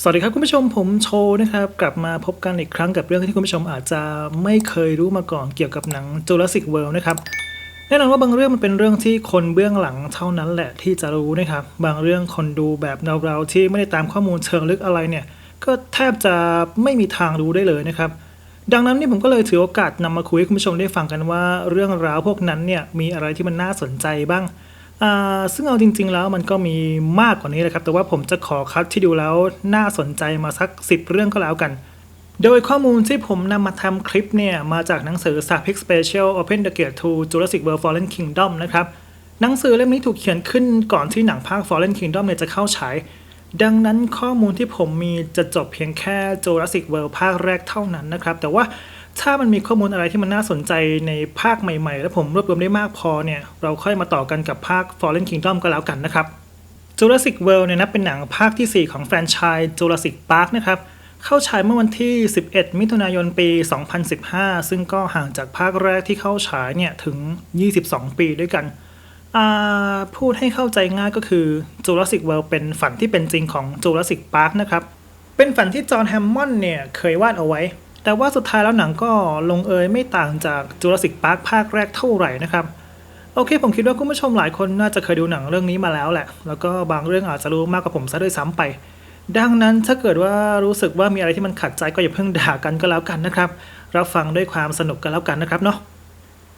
สวัสดีครับคุณผู้ชมผมโชว์นะครับ กลับมาพบกันอีกครั้งกับเรื่องที่คุณผู้ชมอาจจะไม่เคยรู้มาก่อนเกี่ยวกับหนัง Jurassic World นะครับแน่นอนว่าบางเรื่องมันเป็นเรื่องที่คนเบื้องหลังเท่านั้นแหละที่จะรู้นะครับ บางเรื่องคนดูแบบเราๆที่ไม่ได้ตามข้อมูลเชิงลึกอะไรเนี่ยก็แทบจะไม่มีทางรู้ได้เลยนะครับ ดังนั้นนี่ผมก็เลยถือโอกาสนำมาคุยให้คุณผู้ชมได้ฟังกันว่า เรื่องราวพวกนั้นเนี่ยมีอะไรที่มันน่าสนใจบ้าง ซึ่งเอาจริง ๆ แล้วมันก็มีมากกว่านี้นะครับ แต่ว่าผมจะขอคัดที่ดูแล้วน่าสนใจมาสัก 10 เรื่องก็แล้วกัน โดยข้อมูลที่ผมนำมาทำคลิปเนี่ย มาจากหนังสือ s a p i c Special Open the Gate to Jurassic World Fallen Kingdom นะครับ หนังสือเล่มนี้ถูกเขียนขึ้นก่อนที่หนังภาค Fallen Kingdom เนี่ยจะเข้าฉาย ดังนั้นข้อมูลที่ผมมีจะจบเพียงแค่ Jurassic World ภาคแรกเท่านั้นนะครับ แต่ว่า ถ้ามันมีข้อมูลอะไรที่มันน่าสนใจในภาคใหม่ๆ แล้วผมรวบรวมได้มากพอเนี่ย เราค่อยมาต่อกันกับภาค Fallen Kingdom ก็แล้วกันนะครับ Jurassic World เนี่ยนับเป็นหนังภาคที่ 4 ของแฟรนไชส์ Jurassic Park นะครับ เข้าฉายเมื่อวันที่ 11 มิถุนายนปี 2015 ซึ่งก็ห่างจากภาคแรกที่เข้าฉายเนี่ยถึง 22 ปีด้วยกันพูดให้เข้าใจง่ายก็คือ Jurassic World เป็นฝันที่เป็นจริงของ Jurassic Park นะครับ เป็นฝันที่จอห์นแฮมมอนด์เนี่ยเคยวาดเอาไว้ แต่ว่าสุดท้ายแล้วหนังก็ลงเอยไม่ต่างจาก Jurassic Park ภาคแรกเท่าไหร่นะครับ โอเค ผมคิดว่าคุณผู้ชมหลายคนน่าจะเคยดูหนังเรื่องนี้มาแล้วแหละ แล้วก็บางเรื่องอาจจะรู้มากกว่าผมซะด้วยซ้ำไป ดังนั้นถ้าเกิดว่ารู้สึกว่ามีอะไรที่มันขัดใจก็อย่าเพิ่งด่ากันก็แล้วกันนะครับ รับฟังด้วยความสนุกกันแล้วกันนะครับเนาะ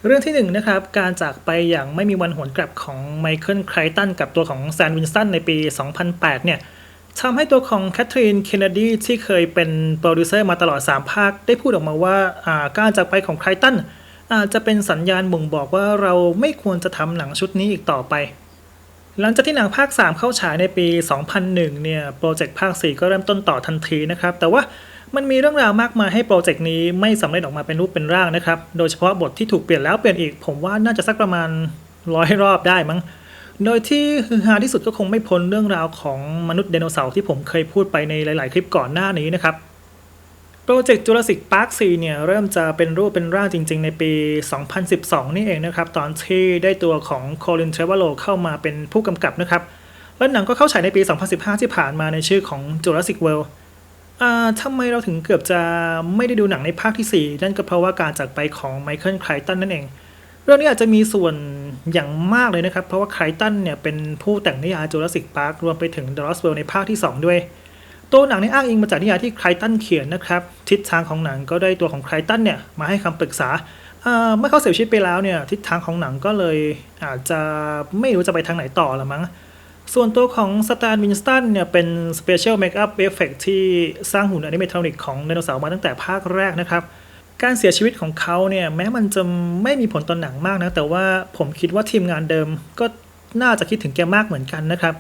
เรื่องที่หนึ่งนะครับ การจากไปอย่างไม่มีวันหวนกลับของไมเคิลไครตันกับตัวของแซนวินสันในปี 2008 เนี่ย ทำให้ตัวของแคทรีนเคนเนดีที่เคยเป็นโปรดิวเซอร์มาตลอด 3 ภาค ได้พูดออกมาว่าอ่าการจากไปของไครตันอาจจะเป็นสัญญาณบ่งบอกว่าเราไม่ควรจะทำหนังชุดนี้อีกต่อไป หลังจากที่หนังภาค 3 เข้าฉายในปี 2001 เนี่ย โปรเจกต์ภาค 4 ก็เริ่มต้นต่อทันทีนะครับ แต่ว่ามันมีเรื่องราวมากมายให้โปรเจกต์นี้ไม่สำเร็จออกมาเป็นรูปเป็นร่างนะครับ โดยเฉพาะบทที่ถูกเปลี่ยนแล้วเปลี่ยนอีก ผมว่าน่าจะสักประมาณร้อยรอบได้มั้ง โดยที่ฮือฮาที่สุดก็คงไม่พ้นเรื่องราวของมนุษย์ไดโนเสาร์ที่ผมเคยพูดไปในหลาย ๆ คลิปก่อนหน้านี้นะครับโปรเจกต์ Jurassic Park 4เนี่ยเริ่มจะเป็นรูปเป็นร่างจริง ๆ ในปี 2012 นี่เองนะครับ ตอนที่ได้ตัวของ Colin Trevorrow เข้ามาเป็นผู้กำกับนะครับ แล้วหนังก็เข้าฉายในปี 2015 ที่ผ่านมาในชื่อของ Jurassic World อ่าทำไมเราถึงเกือบจะไม่ได้ดูหนังในภาคที่ 4 นั่นก็เพราะว่าการจากไปของไมเคิลไครตันนั่นเอง เรื่องนี้อาจจะมีส่วน อย่างมากเลยนะครับ เพราะว่าไครตันเนี่ยเป็นผู้แต่งนิยาย Jurassic Park รวมไปถึง The Lost World ในภาคที่ 2 ด้วย ตัวหนังนี้อ้างอิงมาจากนิยายที่ไครตันเขียนนะครับ ทิศทางของหนังก็ได้ตัวของไครตันเนี่ยมาให้คำปรึกษาเมื่อเขาเสียชีวิตไปแล้วเนี่ยทิศทางของหนังก็เลยอาจจะไม่รู้จะไปทางไหนต่อละมั้งส่วนตัวของสตาร์วินสตันเนี่ยเป็น Special Makeup Effect ที่สร้างหุ่นอนิเมทรอนิกของไดโนเสาร์มาตั้งแต่ภาคแรกนะครับ การเสียชีวิตของเขาเนี่ยแม้มันจะไม่มีผลต่อหนังมากนะ แต่ว่าผมคิดว่าทีมงานเดิมก็น่าจะคิดถึงแกมากเหมือนกันนะครับ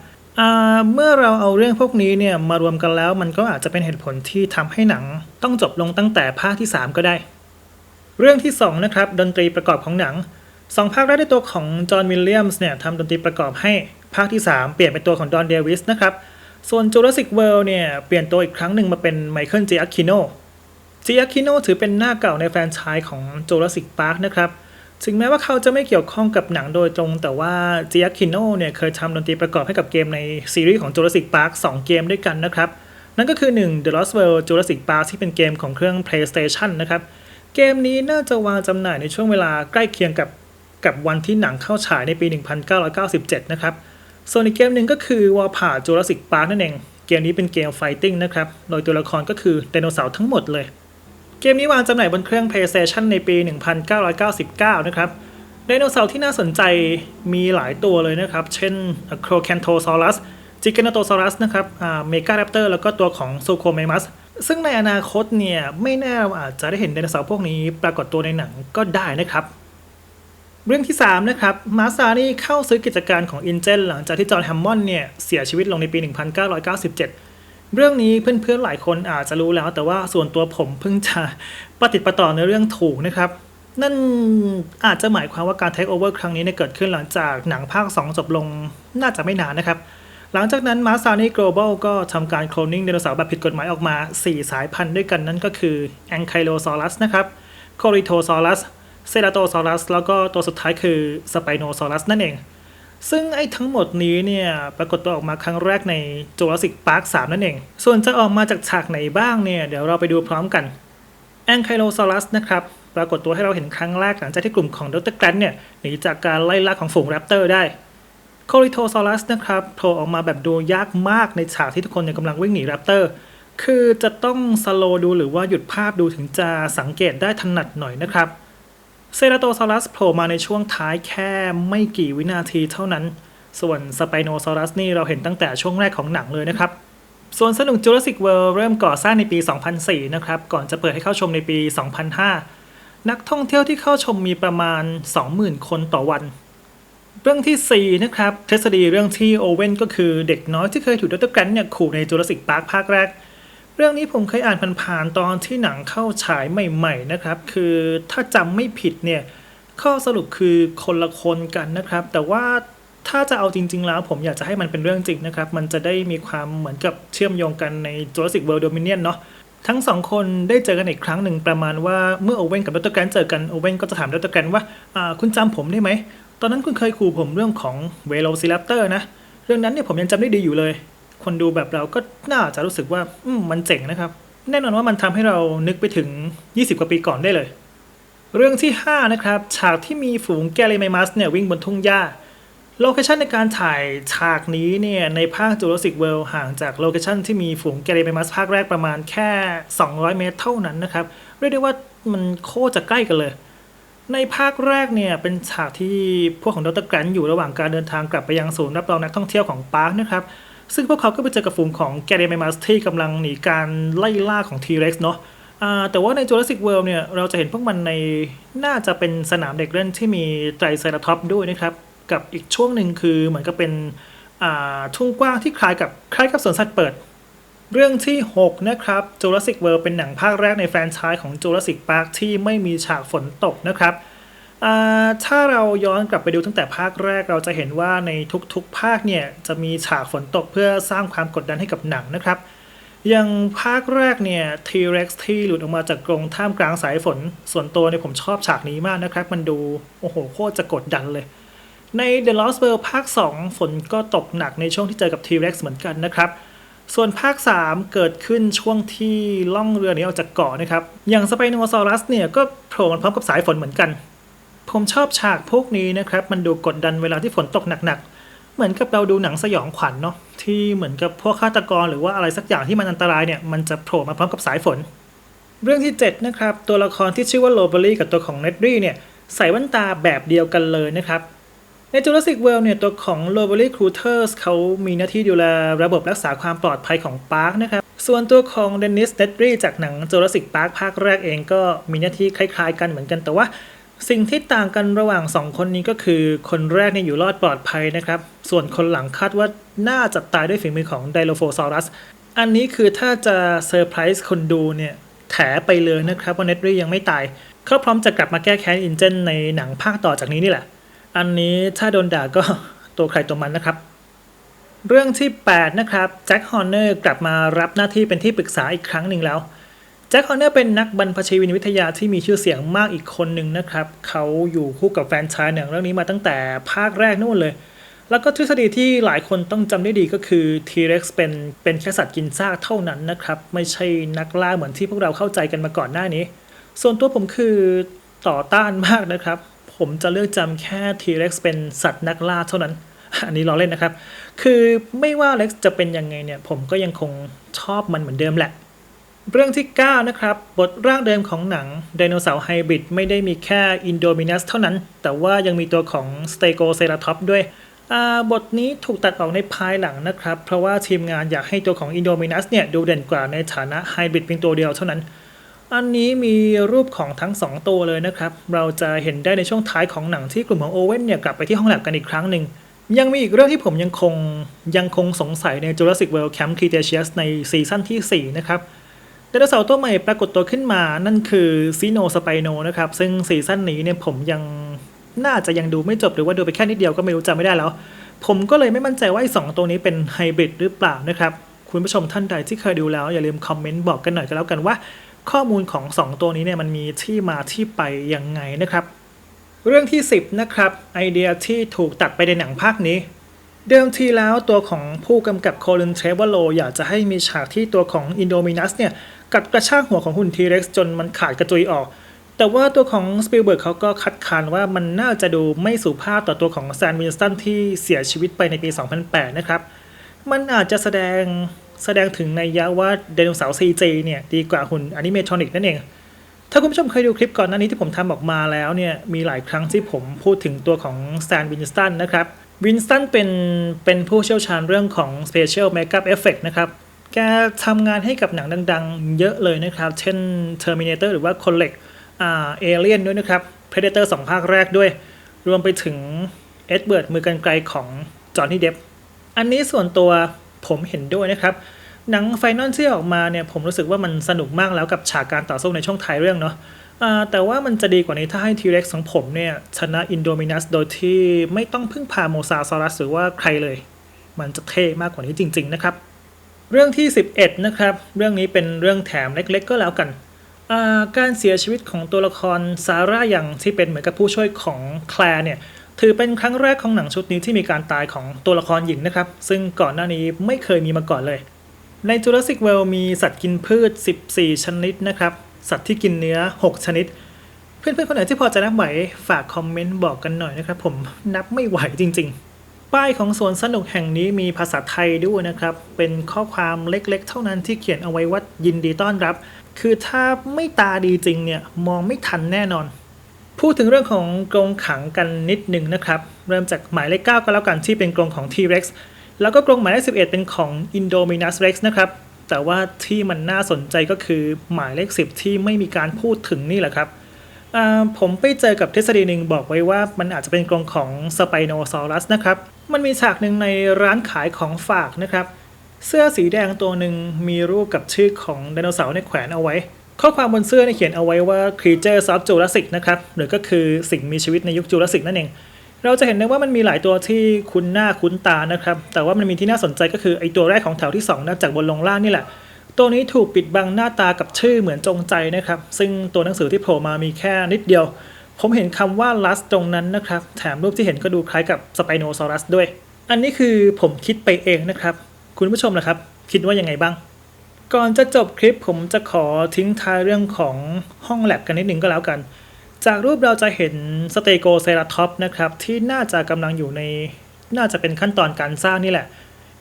เมื่อเราเอาเรื่องพวกนี้เนี่ยมารวมกันแล้ว มันก็อาจจะเป็นเหตุผลที่ทำให้หนังต้องจบลงตั้งแต่ภาคที่ 3 ก็ได้ เรื่องที่ 2 นะครับ ดนตรีประกอบของหนังสองภาคแรกด้วยตัวของจอห์นวิลเลียมส์เนี่ยทำดนตรีประกอบให้ภาคที่ 3 เปลี่ยนเป็นตัวของดอนเดวิสนะครับส่วน Jurassic World เนี่ยเปลี่ยนตัวอีกครั้งหนึ่งมาเป็นไมเคิลเจอ k คิโน จอ k คิโนถือเป็นหน้าเก่าในแฟรนไชส์ของ Jurassic Park นะครับ ถึงแม้ว่าเขาจะไม่เกี่ยวข้องกับหนังโดยตรง แต่ว่าเจอ k คิโนเนี่ยเคยทำดนตรีประกอบให้กับเกมในซีรีส์ของ Jurassic Park 2เกมด้วยกันนะครับ นั่นก็คือ 1 The Lost World Jurassic Park ที่เป็นเกมของเครื่อง PlayStation นะครับ เกมนี้น่าจะวางจำหน่ายในช่วงเวลาใกล้เคียงกับกับวันที่หนังเข้าฉายในปี 1997 นะครับส่วนอีกเกมหนึ่งก็คือ Warpath Jurassic Park นั่นเอง เกมนี้เป็นเกมไฟติ้งนะครับ โดยตัวละครก็คือไดโนเสาร์ทั้งหมดเลย เกมนี้วางจำหน่ายบนเครื่อง PlayStation ในปี 1999 นะครับไดโนเสาร์ที่น่าสนใจมีหลายตัวเลยนะครับ เช่น Crocantosaurus Gigantosaurus นะครับอ่า Megaraptor แล้วก็ตัวของ Suchomimus ซึ่งในอนาคตเนี่ย ไม่แน่เราอาจจะได้เห็นไดโนเสาร์พวกนี้ปรากฏตัวในหนังก็ได้นะครับ เรื่องที่ 3 นะครับมาซานี่เข้าซื้อกิจการของ i n เ e หลังจากที่จอห์นแฮมมอนด์เนี่ย เสียชีวิตลงในปี 1997 เรื่องนี้เพื่อนๆหลายคนอาจจะรู้แล้ว แต่ว่าส่วนตัวผมเพิ่งจะปฏิดประต่อในเรื่องถูกนะครับ นั่นอาจจะหมายความว่าการเทคโอเวอร์ครั้งนี้เนี่ยเกิดขึ้นหลังจากหนังภาค 2 จบลงน่าจะไม่นานนะครับ หลังจากนั้นมาซานี่ global ก็ทำการโคลนนิ่งไดโนเสาร์แบบผิดกฎหมายออกมา 4 สายพันธุ์ด้วยกันนั่นก็คือแองไคโลซอรัสนะครับโคริโทซอรัสเซราโตซอรัสแล้วก็ตัวสุดท้ายคือสไปโนซอรัสนั่นเอง ซึ่งไอ้ทั้งหมดนี้เนี่ยปรากฏตัวออกมาครั้งแรกใน Jurassic Park 3นั่นเอง ส่วนจะออกมาจากฉากไหนบ้างเนี่ยเดี๋ยวเราไปดูพร้อมกัน a n k y l o s a u r u s นะครับปรากฏตัวให้เราเห็นครั้งแรกหลังจากที่กลุ่มของดรแกรนเนี่ยหนีจากการไล่ล่าของฝูงแรปเตอร์ได้ c o r y t o s a u r u s นะครับโผล่ออกมาแบบดูยากมากในฉากที่ทุกคนเนี่ยกำลังวิ่งหนีแรปเตอร์คือจะต้องสโลดูหรือว่าหยุดภาพดูถึงจะสังเกตได้ถนัดหน่อยนะครับ เซราโตซอรัสโผล่มาในช่วงท้ายแค่ไม่กี่วินาทีเท่านั้น ส่วนสไปโนซอรัสนี่เราเห็นตั้งแต่ช่วงแรกของหนังเลยนะครับ ส่วนสนุก Jurassic World เริ่มก่อสร้างในปี 2004 นะครับ ก่อนจะเปิดให้เข้าชมในปี 2005 นักท่องเที่ยวที่เข้าชมมีประมาณ 20,000 คนต่อวัน เรื่องที่ 4 นะครับ ทฤษฎีเรื่องที่โอเว่นก็คือเด็กน้อยที่เคยถูกดรแกรนท์เนี่ยขู่ใน Jurassic Park ภาคแรก เรื่องนี้ผมเคยอ่านผ่านๆตอนที่หนังเข้าฉายใหม่ ๆนะครับ คือถ้าจำไม่ผิดเนี่ยข้อสรุปคือคนละคนกันนะครับ แต่ว่าถ้าจะเอาจริง ๆ แล้ว ผมอยากจะให้มันเป็นเรื่องจริงนะครับ มันจะได้มีความเหมือนกับเชื่อมโยงกันใน Jurassic World Dominion เนาะทั้งสองคนได้เจอกันอีกครั้งหนึ่งประมาณว่าเมื่อโอเว่นกับดรแกรนเจอกันโอเว่นก็จะถามดรแกรนว่าาคุณจำผมได้ไหม ตอนนั้นคุณเคยขู่ผมเรื่องของเวโรซิรัปเตอร์นะ เรื่องนั้นเนี่ยผมยังจำได้ดีอยู่เลย คนดูแบบเราก็น่าจะรู้สึกว่าอืมมันเจ๋งนะครับ แน่นอนว่ามันทำให้เรานึกไปถึง 20 กว่าปีก่อนได้เลย เรื่องที่ 5 นะครับ ฉากที่มีฝูงแกลิเมมัสเนี่ยวิ่งบนทุ่งหญ้าโลเคชันในการถ่ายฉากนี้เนี่ยในภาค Jurassic World ห่างจากโลเคชันที่มีฝูงแกลิเมมัสภาคแรกประมาณแค่ 200 เมตรเท่านั้นนะครับ เรียกได้ว่ามันโคตรจะใกล้กันเลย ในภาคแรกเนี่ยเป็นฉากที่พวกของดรแกรนท์อยู่ระหว่างการเดินทางกลับไปยังศูนย์รับรองนักท่องเที่ยวของปาร์คนะครับ ซึ่งพวกเขาก็ไปเจอกับฝูงของแกเรเมมัสที่กำลังหนีการไล่ล่าของ T-Rex เนาะแต่ว่าใน Jurassic World เนี่ยเราจะเห็นพวกมันในน่าจะเป็นสนามเด็กเล่นที่มีไตรเซราท็อปด้วยนะครับ กับอีกช่วงหนึ่งคือเหมือนกับเป็นทุ่งกว้างที่คล้ายกับคล้ายกับสวนสัตว์เปิด เรื่องที่ 6 นะครับ Jurassic World เป็นหนังภาคแรกในแฟรนไชส์ของ Jurassic Park ที่ไม่มีฉากฝนตกนะครับ ถ้าเราย้อนกลับไปดูตั้งแต่ภาคแรกเราจะเห็นว่าในทุกๆ ภาคเนี่ยจะมีฉากฝนตกเพื่อสร้างความกดดันให้กับหนังนะครับ อย่างภาคแรกเนี่ย T-Rex ที่หลุดออกมาจากกรงท่ามกลางสายฝน ส่วนตัวเนี่ยผมชอบฉากนี้มากนะครับ มันดูโอ้โหโคตรจะกดดันเลย ใน The Lost World ภาค 2 ฝนก็ตกหนักในช่วงที่เจอกับ T-Rex เหมือนกันนะครับส่วนภาค 3 เกิดขึ้นช่วงที่ล่องเรือนีออกจากเกาะนะครับ อย่างสไปโนซอรัสเนี่ยก็โผล่มาพร้อมกับสายฝนเหมือนกัน ผมชอบฉากพวกนี้นะครับ มันดูกดดันเวลาที่ฝนตกหนักๆ เหมือนกับเราดูหนังสยองขวัญเนาะที่เหมือนกับพวกฆาตกรหรือว่าอะไรสักอย่างที่มันอันตรายเนี่ยมันจะโผล่มาพร้อมกับสายฝน เรื่องที่ 7 นะครับ ตัวละครที่ชื่อว่าโลเบอรี่กับตัวของเนดรี่เนี่ยใส่แว่นตาแบบเดียวกันเลยนะครับใน Jurassic World เนี่ยตัวของ l o v e r y Cruisers เขามีหน้าที่ดูแลระบบรักษาความปลอดภัยของปาร์คนะครับ ส่วนตัวของ Dennis Nedry จากหนัง Jurassic Park ภาคแรกเองก็มีหน้าที่คล้ายๆกันเหมือนกันแต่ว่า สิ่งที่ต่างกันระหว่าง 2 คนนี้ก็คือ คนแรกเนี่ยอยู่รอดปลอดภัยนะครับ ส่วนคนหลังคาดว่าน่าจะตายด้วยฝีมือของ Dilophosaurus อันนี้คือถ้าจะเซอร์ไพรส์คนดูเนี่ยแถไปเลยนะครับว่าเนตรียังไม่ตาย เขาพร้อมจะกลับมาแก้แค้นอินเจนในหนังภาคต่อจากนี้นี่แหละ อันนี้ถ้าโดนด่าก็ตัวใครตัวมันนะครับ เรื่องที่ 8 นะครับแจ็คฮอร์เนอร์กลับมารับหน้าที่เป็นที่ปรึกษาอีกครั้งหนึ่งแล้ว จ็คฮอร์เนอร์เป็นนักบรรพชีวินวิทยาที่มีชื่อเสียงมากอีกคนหนึ่งนะครับ เขาอยู่คู่กับแฟนชายหนังเรื่องนี้มาตั้งแต่ภาคแรกนู่นเลย แล้วก็ทฤษฎีที่หลายคนต้องจำได้ดีก็คือ T-Rex เป็นเป็นแค่สัตว์กินซากเท่านั้นนะครับ ไม่ใช่นักล่าเหมือนที่พวกเราเข้าใจกันมาก่อนหน้านี้ ส่วนตัวผมคือต่อต้านมากนะครับ ผมจะเลือกจำแค่ T-Rex เป็นสัตว์นักล่าเท่านั้น อันนี้ล้อเล่นนะครับ คือไม่ว่า Rex จะเป็นยังไงเนี่ยผมก็ยังคงชอบมันเหมือนเดิมแหละ เรื่องที่ 9 นะครับ บทร่างเดิมของหนังไดโนเสาร์ไฮบริดไม่ได้มีแค่อินโดมินัสเท่านั้น แต่ว่ายังมีตัวของสเตโกเซราท็อปด้วย บทนี้ถูกตัดออกในภายหลังนะครับ เพราะว่าทีมงานอยากให้ตัวของอินโดมินัสเนี่ยดูเด่นกว่าในฐานะไฮบริดเพียงตัวเดียวเท่านั้น อันนี้มีรูปของทั้ง 2 ตัวเลยนะครับ เราจะเห็นได้ในช่วงท้ายของหนังที่กลุ่มของโอเว่นเนี่ยกลับไปที่ห้องแลบกันอีกครั้งหนึ่งยังมีอีกเรื่องที่ผมยังคงยังคงสงสัยใน Jurassic World Camp Cretaceous ในซีซั่นที่4นะครับ ดโนเสาร์ตัวใหม่ปรากฏตัวขึ้นมานั่นคือซีโนสไปโนนะครับ ซึ่งซีซั่นนี้เนี่ยผมยังน่าจะยังดูไม่จบหรือว่าดูไปแค่นิดเดียวก็ไม่รู้จำไม่ได้แล้ว ผมก็เลยไม่มั่นใจว่าไอ้สองตัวนี้เป็นไฮบริดหรือเปล่านะครับ คุณผู้ชมท่านใดที่เคยดูแล้วอย่าลืมคอมเมนต์บอกกันหน่อยก็แล้วกันว่า ข้อมูลของ 2 ตัวนี้เนี่ยมันมีที่มาที่ไปยังไงนะครับ เรื่องที่ 10นะครับไอเดียที่ถูกตัดไปในหนังภาคนี้เดิมทีแล้วตัวของผู้กำกับโคลินเทรเวโลอยากจะให้มีฉากที่ตัวของอินโดมินัสเนี่ย กัดกระชากหัวของหุ่นทีเร็กซ์จนมันขาดกระจุยออก แต่ว่าตัวของสปิลเบิร์กเขาก็คัดค้านว่ามันน่าจะดูไม่สุภาพต่อตัวของแซนวินสตันที่เสียชีวิตไปในปี 2008 นะครับ มันอาจจะแสดงแสดงถึงในยยะว่าไดโนเสาร์ CG เนี่ยดีกว่าหุ่นอนิเมทรอนิกนั่นเอง ถ้าคุณผู้ชมเคยดูคลิปก่อนหน้านี้ที่ผมทำออกมาแล้วเนี่ยมีหลายครั้งที่ผมพูดถึงตัวของแซนวินสตันนะครับวินสตันเป็นเป็นผู้เชี่ยวชาญเรื่องของ Special Makeup Effect นะครับ แกทำงานให้กับหนังดังๆ เยอะเลยนะครับ เช่น Terminator หรือว่าคนเหล็กอ่าเอเลียนด้วยนะครับ Predator 2 ภาคแรกด้วย รวมไปถึงเอ็ดเบิร์ดมือกันไกลของจอห์นนี่เดฟอันนี้ส่วนตัวผมเห็นด้วยนะครับ หนังไฟนอลที่ออกมาเนี่ยผมรู้สึกว่ามันสนุกมากแล้วกับฉากการต่อสู้ในช่วงท้ายเรื่องเนาะแต่ว่ามันจะดีกว่านี้ถ้าให้ทีเร็กของผมเนี่ยชนะอินโดมินัสโดยที่ไม่ต้องพึ่งพาโมซาซอรัสหรือว่าใครเลย มันจะเท่มากกว่านี้จริง ๆ นะครับ เรื่องที่ 11 นะครับ เรื่องนี้เป็นเรื่องแถมเล็ก ๆ ก็แล้วกัน การเสียชีวิตของตัวละครซาร่าอย่างที่เป็นเหมือนกับผู้ช่วยของแคลร์เนี่ยถือเป็นครั้งแรกของหนังชุดนี้ที่มีการตายของตัวละครหญิงนะครับ ซึ่งก่อนหน้านี้ไม่เคยมีมาก่อนเลย ใน Jurassic World มีสัตว์กินพืช 14 ชนิดนะครับ สัตว์ที่กินเนื้อ 6 ชนิด เพื่อนๆคนไหนที่พอจะนับไหวฝากคอมเมนต์บอกกันหน่อยนะครับ ผมนับไม่ไหวจริง ๆ ป้ายของสวนสนุกแห่งนี้มีภาษาไทยด้วยนะครับ เป็นข้อความเล็กๆ เท่านั้นที่เขียนเอาไว้ว่ายินดีต้อนรับ คือถ้าไม่ตาดีจริงเนี่ยมองไม่ทันแน่นอน พูดถึงเรื่องของกรงขังกันนิดหนึ่งนะครับ เริ่มจากหมายเลข 9 ก็แล้วกันที่เป็นกรงของ T-Rex แล้วก็กรงหมายเลข 11 เป็นของ Indominus Rex นะครับ แต่ว่าที่มันน่าสนใจก็คือหมายเลข 10 ที่ไม่มีการพูดถึงนี่แหละครับ ผมไปเจอกับทฤษฎีหนึ่งบอกไว้ว่ามันอาจจะเป็นกรงของ Spinosaurus นะครับ มันมีฉากหนึ่งในร้านขายของฝากนะครับ เสื้อสีแดงตัวหนึ่งมีรูปกับชื่อของไดโนเสาร์ในแขวนเอาไว้ ข้อความบนเสื้อเขียนเอาไว้ว่า Creatures of Jurassic นะครับ หรือก็คือสิ่งมีชีวิตในยุคจูราสสิกนั่นเอง เราจะเห็นได้ว่ามันมีหลายตัวที่คุ้นหน้าคุ้นตานะครับ แต่ว่ามันมีที่น่าสนใจก็คือไอตัวแรกของแถวที่2นะจากบนลงล่างนี่แหละ ตัวนี้ถูกปิดบังหน้าตากับชื่อเหมือนจงใจนะครับ ซึ่งตัวหนังสือที่โผล่มามีแค่นิดเดียว ผมเห็นคำว่า last ตรงนั้นนะครับ แถมรูปที่เห็นก็ดูคล้ายกับ Spinosaurus ด้วย อันนี้คือผมคิดไปเองนะครับ คุณผู้ชมล่ะครับ คิดว่ายังไงบ้าง ก่อนจะจบคลิปผมจะขอทิ้งท้ายเรื่องของห้องแลบกันนิดหนึ่งก็แล้วกัน จากรูปเราจะเห็นสเตโกเซราท็อปนะครับที่น่าจะกำลังอยู่ในน่าจะเป็นขั้นตอนการสร้างนี่แหละ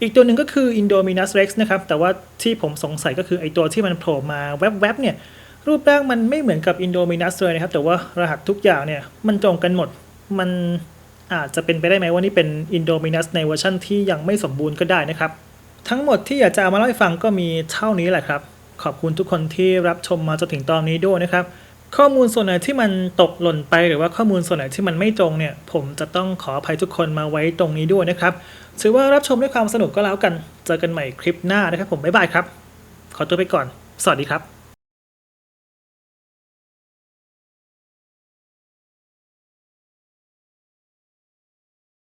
อีกตัวหนึ่งก็คือ Indominus Rex นะครับ แต่ว่าที่ผมสงสัยก็คือไอตัวที่มันโผล่มาแวบๆเนี่ยรูปร่างมันไม่เหมือนกับ Indominus เลยนะครับ แต่ว่ารหัสทุกอย่างเนี่ยมันตรงกันหมดมันอาจจะเป็นไปได้ไหมว่านี่เป็น Indominus ในเวอร์ชั่นที่ยังไม่สมบูรณ์ก็ได้นะครับ ทั้งหมดที่อยากจะเอามาเล่าให้ฟังก็มีเท่านี้แหละครับ ขอบคุณทุกคนที่รับชมมาจนถึงตอนนี้ด้วยนะครับ ข้อมูลส่วนไหนที่มันตกหล่นไปหรือว่าข้อมูลส่วนไหนที่มันไม่ตรงเนี่ย ผมจะต้องขออภัยทุกคนมาไว้ตรงนี้ด้วยนะครับถือว่ารับชมด้วยความสนุกก็แล้วกัน เจอกันใหม่คลิปหน้านะครับ ผมบ๊ายบายครับ ขอตัวไปก่อน สวัสดีครับ